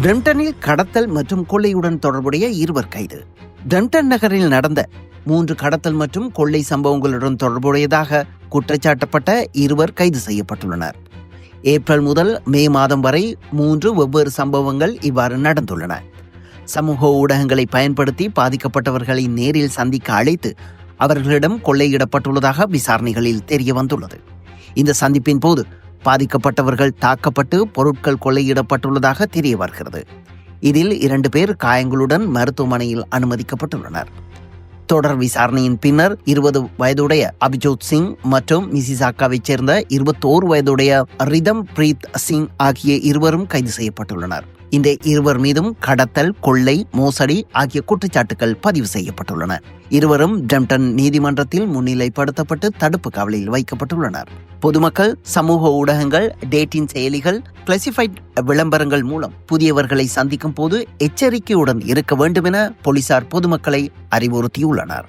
பிரம்டனில் கடத்தல் மற்றும் கொள்ளையுடன் தொடர்புடைய இருவர் கைது. பிரம்டன் நகரில் நடந்த மூன்று கடத்தல் மற்றும் கொள்ளை சம்பவங்களுடன் தொடர்புடையதாக குற்றச்சாட்டப்பட்ட இருவர் கைது செய்யப்பட்டுள்ளனர். ஏப்ரல் முதல் மே மாதம் வரை மூன்று வெவ்வேறு சம்பவங்கள் இவ்வாறு நடந்துள்ளன. சமூக ஊடகங்களை பயன்படுத்தி பாதிக்கப்பட்டவர்களை நேரில் சந்திக்க அழைத்து அவர்களிடம் கொள்ளையிடப்பட்டுள்ளதாக விசாரணைகளில் தெரிய வந்துள்ளது இந்த சந்திப்பின் போது பாதிக்கப்பட்டவர்கள் தாக்கப்பட்டு பொருட்கள் கொள்ளையிடப்பட்டுள்ளதாக தெரிய வருகிறது. இதில் இரண்டு பேர் காயங்களுடன் மருத்துவமனையில் அனுமதிக்கப்பட்டுள்ளனர். தொடர் விசாரணையின் பின்னர் இருபது வயதுடைய அபிஜோத் சிங் மற்றும் மிசிசாக்காவைச் சேர்ந்த இருபத்தோரு வயதுடைய ரிதம் பிரீத் சிங் ஆகிய இருவரும் கைது செய்யப்பட்டுள்ளனர். இந்த இருவர் மீதும் கடத்தல் கொள்ளை மோசடி ஆகிய குற்றச்சாட்டுகள் பதிவு செய்யப்பட்டுள்ளன. இருவரும் டெம்டன் நீதிமன்றத்தில் முன்னிலைப்படுத்தப்பட்டு தடுப்பு காவலில் வைக்கப்பட்டுள்ளனர். பொதுமக்கள் சமூக ஊடகங்கள் டேட்டிங் செயலிகள் கிளாசிஃபைட் விளம்பரங்கள் மூலம் புதியவர்களை சந்திக்கும் போது எச்சரிக்கையுடன் இருக்க வேண்டும் என போலீசார் பொதுமக்களை அறிவுறுத்தியுள்ளனர்.